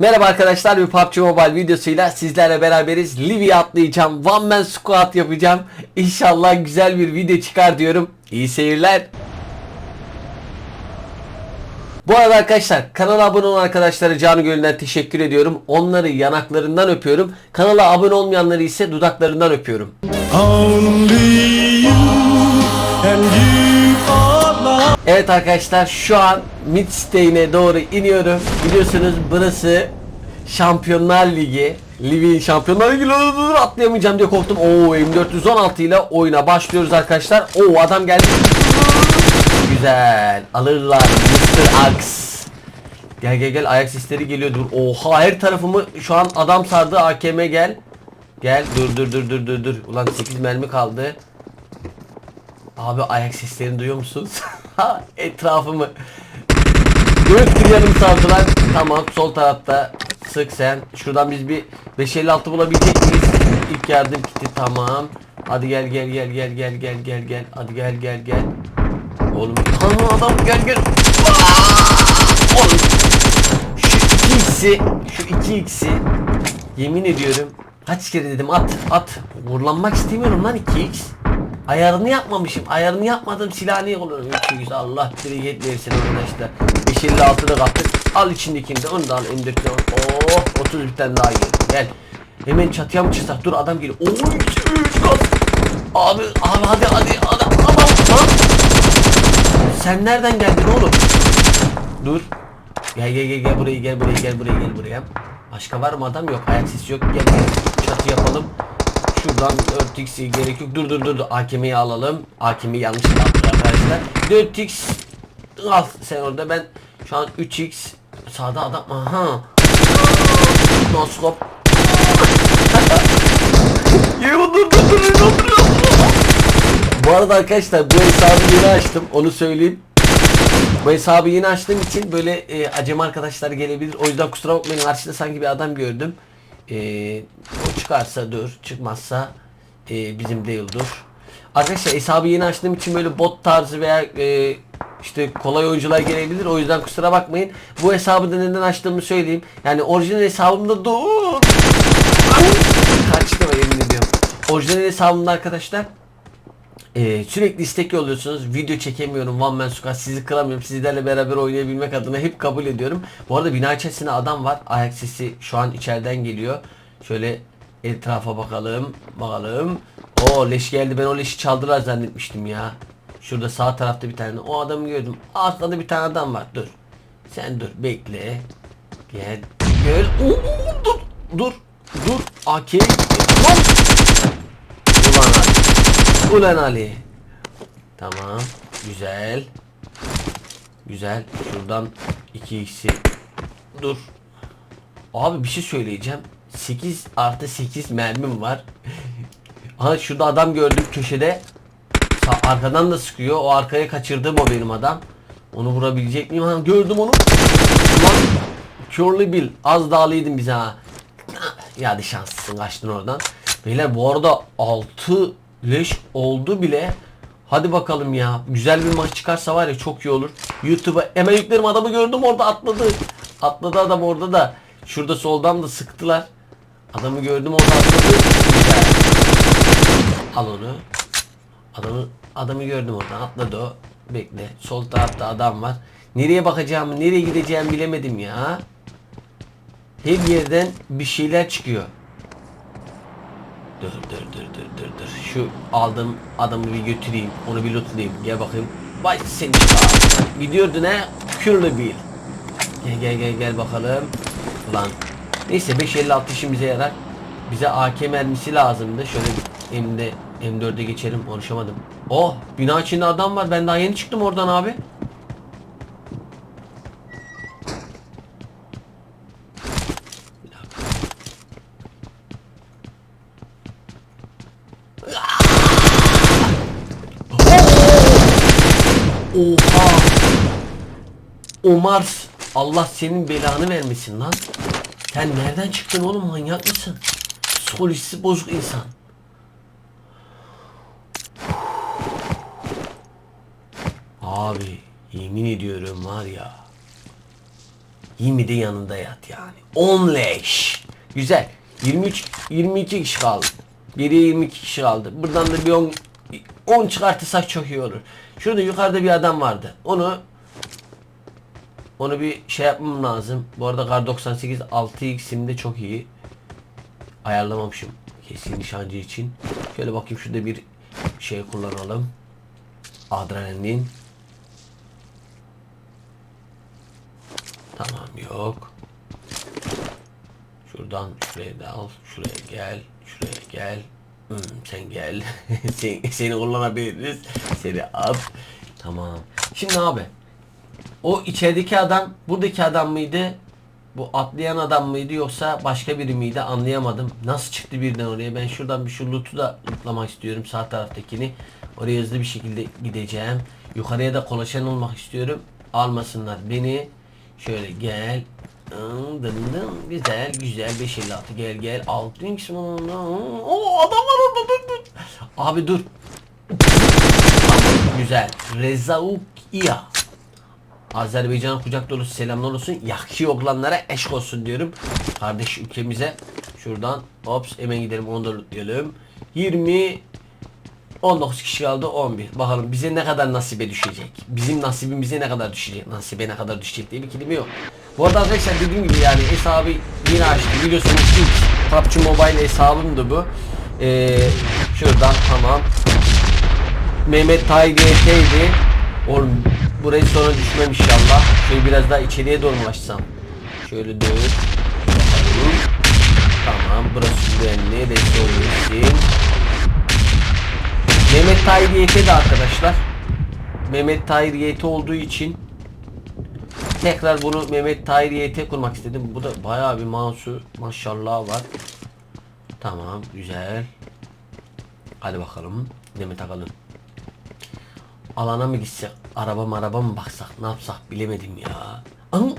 Merhaba arkadaşlar bir PUBG Mobile videosuyla sizlerle beraberiz. Livy atlayacağım. One Man Squat yapacağım. İnşallah güzel bir video çıkar diyorum. İyi seyirler. Bu arada arkadaşlar kanala abone olan arkadaşlara canı gönülden teşekkür ediyorum. Onları yanaklarından öpüyorum. Kanala abone olmayanları ise dudaklarından öpüyorum. Only you and you. Evet arkadaşlar şu an Midstay'ine doğru iniyorum. Biliyorsunuz burası Şampiyonlar Ligi. Livy'in Şampiyonlar Ligi atlayamayacağım diye korktum. Oo M416 ile oyuna başlıyoruz arkadaşlar. Oo adam geldi. Güzel. Alırlar Mr. Axe. Gel gel gel ayak sesleri geliyor dur. Oha her tarafımı şu an adam sardı AKM gel. Gel dur dur dur dur dur dur. Ulan 8 mermi kaldı. Abi ayak seslerini duyuyor musunuz? Etrafımı. Dört bir yanım sardılar. Tamam sol tarafta sık sen. Şuradan biz bir 556 bulabilecek miyiz? İlk yardım kiti tamam. Hadi gel gel gel gel gel gel gel gel. Hadi gel gel gel. Oğlum tamam adam gel gel. Oğlum. Şu 2x'i şu 2x'i yemin ediyorum kaç kere dedim at at vurlanmak istemiyorum lan 2x ayarını yapmamışım ayarını yapmadım silah niye kullanıyorum? 200 Allah bir versin arkadaşlar. 556 da kaptık. Al içindekini de onu da al M4'te oh 30 bir daha gel gel. Hemen çatıya mı çıksak? Dur adam geliyor. Oh 3 kat abi abi hadi hadi hadi. Aman lan sen nereden geldin oğlum? Dur. Gel gel gel gel buraya gel buraya gel buraya gel buraya. Başka var mı? Adam yok. Ayak sesi yok. Gel gel. Çatı yapalım. Şuradan 4x gerek yok. Dur dur dur. AKM'yi alalım. AKM'yi yanlış yaptık arkadaşlar. 4x al sen orada ben şu an 3x sağda adam aha no scope Yemin dur dur dur dur dur dur. Bu arada arkadaşlar bu hesabı yeni açtım onu söyleyeyim bu hesabı yeni açtığım için böyle e, acemi arkadaşlar gelebilir. O yüzden kusura bakmayın karşıda sanki bir adam gördüm. E, o çıkarsa dur, çıkmazsa e, bizim değildir. Arkadaşlar hesabı yeni açtığım için böyle bot tarzı veya e, işte kolay oyuncular gelebilir. O yüzden kusura bakmayın. Bu hesabı da neden açtığımı söyleyeyim. Yani orijinal hesabımda dur. Kaçtı yemin ediyorum. Orijinal hesabımda arkadaşlar ee, sürekli istek yolluyorsunuz. Video çekemiyorum. One Man Squad sizi kıramıyorum. Sizlerle beraber oynayabilmek adına hep kabul ediyorum. Bu arada bina içerisinde adam var. Ayak sesi şu an içeriden geliyor. Şöyle etrafa bakalım. Bakalım. O leş geldi. Ben o leşi çaldılar zannetmiştim ya. Şurada sağ tarafta bir tane. O adamı gördüm. Arkada bir tane adam var. Dur. Sen dur. Bekle. Gel. Gel. Oo, dur. Dur. Dur. AK. Lan. Ulan Ali. Ulan Ali. Tamam. Güzel. Güzel. Şuradan 2x'i. Dur. Abi bir şey söyleyeceğim. 8 artı 8 mermim var. Aha şurada adam gördüm köşede. Sağ, arkadan da sıkıyor. O arkaya kaçırdığım o benim adam. Onu vurabilecek miyim? Ha, gördüm onu. Ulan Curly Bill. Az dağlıydın bize ha. Ya hadi şanslısın kaçtın oradan. Beyler bu arada 6 leş oldu bile. Hadi bakalım ya. Güzel bir maç çıkarsa var ya çok iyi olur. YouTube'a hemen yüklerim adamı gördüm orada atladı. Atladı adam orada da. Şurada soldan da sıktılar. Adamı gördüm orada atladı. Güzel. Al onu. Adamı adamı gördüm oradan atladı o. Bekle. Sol tarafta adam var. Nereye bakacağımı, nereye gideceğimi bilemedim ya. Her yerden bir şeyler çıkıyor. Dur dur dur dur dur dur. Şu aldığım adamı bir götüreyim. Onu bir lootlayayım. Gel bakayım. Vay seni sağ. Gidiyordu ne? Curly Bill. Gel gel gel gel bakalım. Ulan. Neyse 556 işimize yarar. Bize AK mermisi lazımdı. Şöyle elimde M4'e geçelim. Konuşamadım. Oh bina içinde adam var. Ben daha yeni çıktım oradan abi. Oha! Omar Allah senin belanı vermesin lan. Sen nereden çıktın oğlum manyak mısın? Psikolojisi bozuk insan. Abi yemin ediyorum var ya. 20 de yanında yat yani. 10 leş. Güzel. 23 22 kişi kaldı. Geriye 22 kişi kaldı. Buradan da bir 10 10 çıkartırsak çok iyi olur. Şurada yukarıda bir adam vardı. Onu onu bir şey yapmam lazım. Bu arada Kar 98 6x'im de çok iyi. Ayarlamamışım. Kesin nişancı için. Şöyle bakayım şurada bir şey kullanalım. Adrenalin. Tamam yok. Şuradan şuraya da al. Şuraya gel. Şuraya gel. Hmm, sen gel. sen, seni kullanabiliriz. Seni at. Tamam. Şimdi abi. O içerideki adam buradaki adam mıydı? Bu atlayan adam mıydı yoksa başka biri miydi anlayamadım. Nasıl çıktı birden oraya? Ben şuradan bir şu loot'u da lootlamak istiyorum sağ taraftakini. Oraya hızlı bir şekilde gideceğim. Yukarıya da kolaşan olmak istiyorum. Almasınlar beni. Şöyle gel. Güzel güzel 556 gel gel. Altın O adam var orada dur dur. Abi dur. Güzel. Rezauk İya. Azerbaycan'a kucak dolusu selamlar olsun. Yakşı oğlanlara eşk olsun diyorum. Kardeş ülkemize. Şuradan hops hemen gidelim onu da lootlayalım. 20 19 kişi kaldı 11. Bakalım bize ne kadar nasibe düşecek. Bizim nasibimize ne kadar düşecek. Nasibe ne kadar düşecek diye bir kelime yok. Bu arada arkadaşlar dediğim gibi yani hesabı yeni açtım. Biliyorsunuz ilk PUBG Mobile hesabımdı bu. Ee, şuradan tamam. Mehmet Tayyip'teydi. Oğlum burayı sonra düşmem inşallah. Şöyle biraz daha içeriye doğru mu açsam? Şöyle dön. Tamam burası güvenli. Resul olmasın. Mehmet Tahir YT arkadaşlar. Mehmet Tahir YT olduğu için tekrar bunu Mehmet Tahir YT kurmak istedim. Bu da bayağı bir mouse'u maşallah var. Tamam güzel. Hadi bakalım. Demet takalım. Alana mı gitsek? Araba maraba mı baksak? Ne yapsak bilemedim ya. An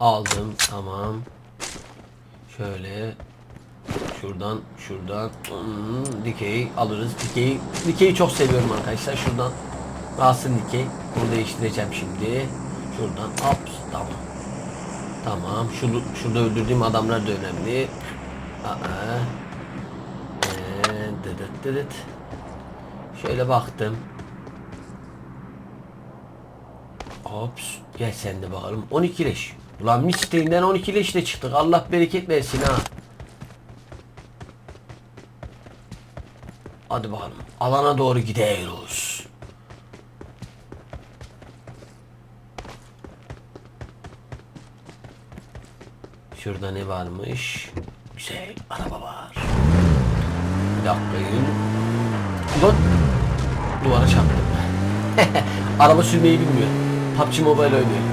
Aldım tamam. Şöyle şuradan şuradan hmm, dikey alırız. Dikey dikeyi çok seviyorum arkadaşlar. Şuradan alsın dikey. Bunu değiştireceğim şimdi. Şuradan ups tamam. Tamam. Şu, şurada öldürdüğüm adamlar da önemli. Aa. Ee, dıdıt dıdıt. Şöyle baktım. Hops. Gel sen de bakalım. 12 leş. Ulan misteğinden 12 leşle çıktık. Allah bereket versin ha. Hadi bakalım. Alana doğru gidiyoruz. Şurada ne varmış? Güzel araba var. Bir dakikayım. Ulan duvara çarptım. araba sürmeyi bilmiyor. PUBG Mobile oynuyor.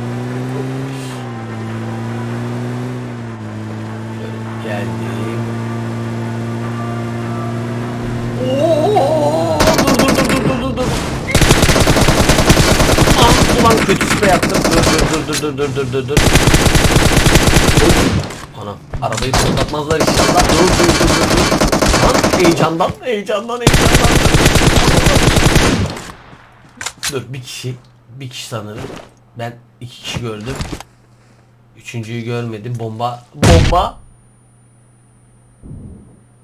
Şöyle geldim. Oo, dur dur dur dur dur dur. Aman ulan kötü sprey yaptım. Dur dur dur dur dur dur dur dur. Anam arabayı patlatmazlar inşallah. Dur dur dur dur. Lan heyecandan heyecandan heyecandan. Dur bir kişi bir kişi sanırım. Ben iki kişi gördüm. Üçüncüyü görmedim. Bomba bomba.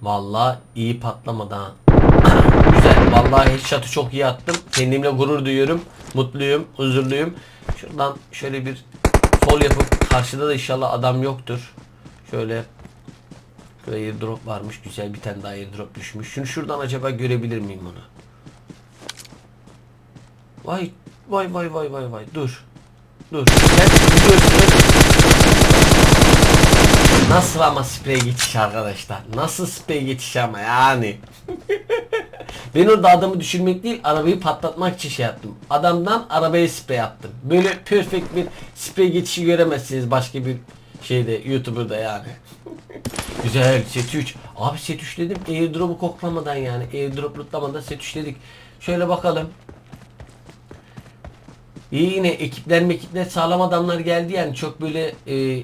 Vallahi iyi patlamadı ha. Güzel. Vallahi headshot'ı çok iyi attım. Kendimle gurur duyuyorum. Mutluyum, huzurluyum. Şuradan şöyle bir sol yapıp karşıda da inşallah adam yoktur. Şöyle Şurada airdrop varmış. Güzel bir tane daha airdrop düşmüş. Şunu şuradan acaba görebilir miyim onu? Vay vay vay vay vay vay. Dur. Dur. Sen biliyorsun. Nasıl ama sprey geçiş arkadaşlar? Nasıl sprey geçiş ama yani? ben orada adamı düşürmek değil arabayı patlatmak için şey yaptım. Adamdan arabaya sprey attım. Böyle perfect bir sprey geçişi göremezsiniz başka bir şeyde YouTuber'da yani. Güzel set 3. Abi set 3 dedim airdrop'u koklamadan yani airdrop lootlamadan set 3 dedik. Şöyle bakalım. İyi yine ekipler mekipler sağlam adamlar geldi yani çok böyle e,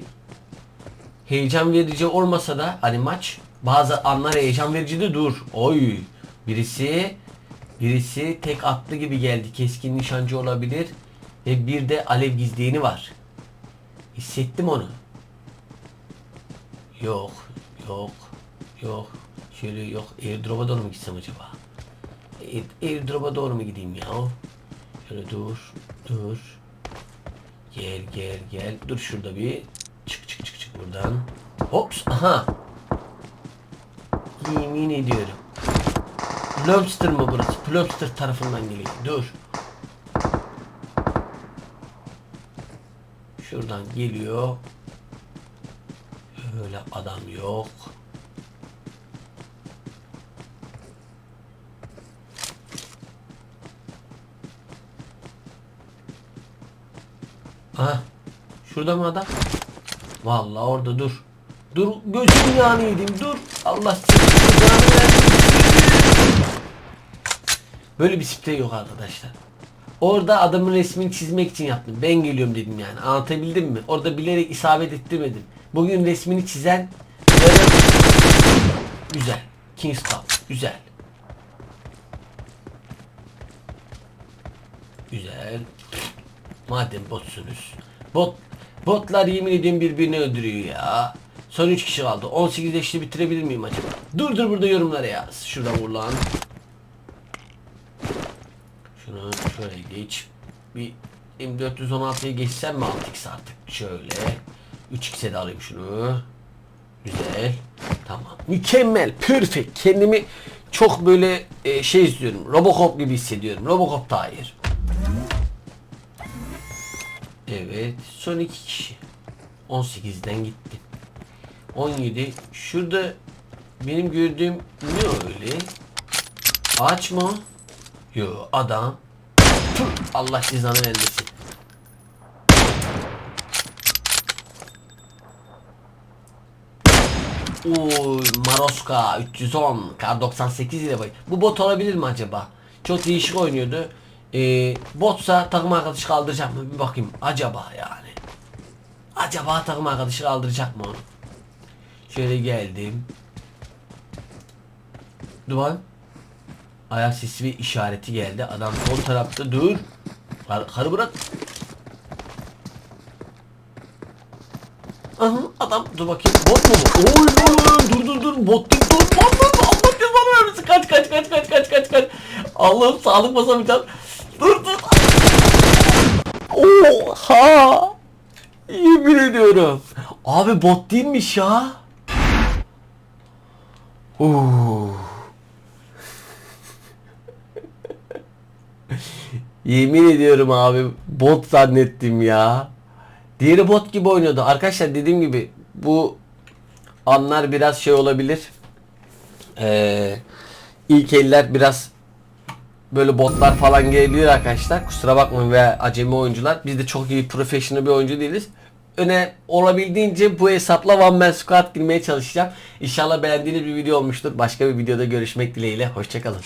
heyecan verici olmasa da hani maç bazı anlar heyecan verici de dur. Oy birisi birisi tek atlı gibi geldi. Keskin nişancı olabilir. Ve bir de alev gizleyeni var. Hissettim onu. Yok, yok, yok. Şöyle yok. Airdrop'a doğru mu gitsem acaba? Air, airdrop'a doğru mu gideyim ya? Şöyle dur, dur. Gel, gel, gel. Dur şurada bir. Çık, çık, çık, çık buradan. Hops, aha. Yemin ediyorum. Lobster mı burası? Lobster tarafından geliyor. Dur. Şuradan geliyor. Öyle adam yok. Aha. Şurada mı adam? Vallahi orada dur. Dur yani yedim dur. Allah seni. Böyle bir sprey yok arkadaşlar. Orada adamın resmini çizmek için yaptım. Ben geliyorum dedim yani. Anlatabildim mi? Orada bilerek isabet ettirmedim. Bugün resmini çizen güzel. Kingston güzel. Güzel. Madem botsunuz. Bot botlar yemin ediyorum birbirini öldürüyor ya. Son 3 kişi kaldı. 18 eşli bitirebilir miyim acaba? Dur dur burada yorumlara yaz. Şuradan vur lan. Şunu şöyle geç. Bir M416'ya geçsem mi 6x artık? Şöyle. 3x'e de alayım şunu. Güzel. Tamam. Mükemmel. Perfect. Kendimi çok böyle e, şey istiyorum. Robocop gibi hissediyorum. Robocop Tahir. Evet. Son iki kişi. 18'den gitti. 17. Şurada benim gördüğüm ne öyle? Ağaç mı? Yo adam. Allah cezanı vermesin. Oy Maroska 310 kar 98 ile bay. Bu bot olabilir mi acaba? Çok değişik oynuyordu. Ee, botsa takım arkadaşı kaldıracak mı? Bir bakayım. Acaba yani. Acaba takım arkadaşı kaldıracak mı onu? Şöyle geldim. Duman. Ayak sesi ve işareti geldi. Adam sol tarafta dur. Kar, karı bırak. Aha, adam dur bakayım. Bot mu bu? Oy oy oy dur dur dur. Bot değil dur. Bot bot. Allah cezanı vermesin. Kaç kaç kaç kaç kaç kaç kaç. Allah'ım sağlık basamayacağım. Dur dur. Oha. Yemin ediyorum. Abi bot değilmiş ya. Oo. Yemin ediyorum abi bot zannettim ya. Diğeri bot gibi oynuyordu. Arkadaşlar dediğim gibi bu anlar biraz şey olabilir. Ee, ilk eller biraz böyle botlar falan gelebilir arkadaşlar. Kusura bakmayın veya acemi oyuncular. Biz de çok iyi profesyonel bir oyuncu değiliz. Öne olabildiğince bu hesapla One Man Squad girmeye çalışacağım. İnşallah beğendiğiniz bir video olmuştur. Başka bir videoda görüşmek dileğiyle. Hoşçakalın.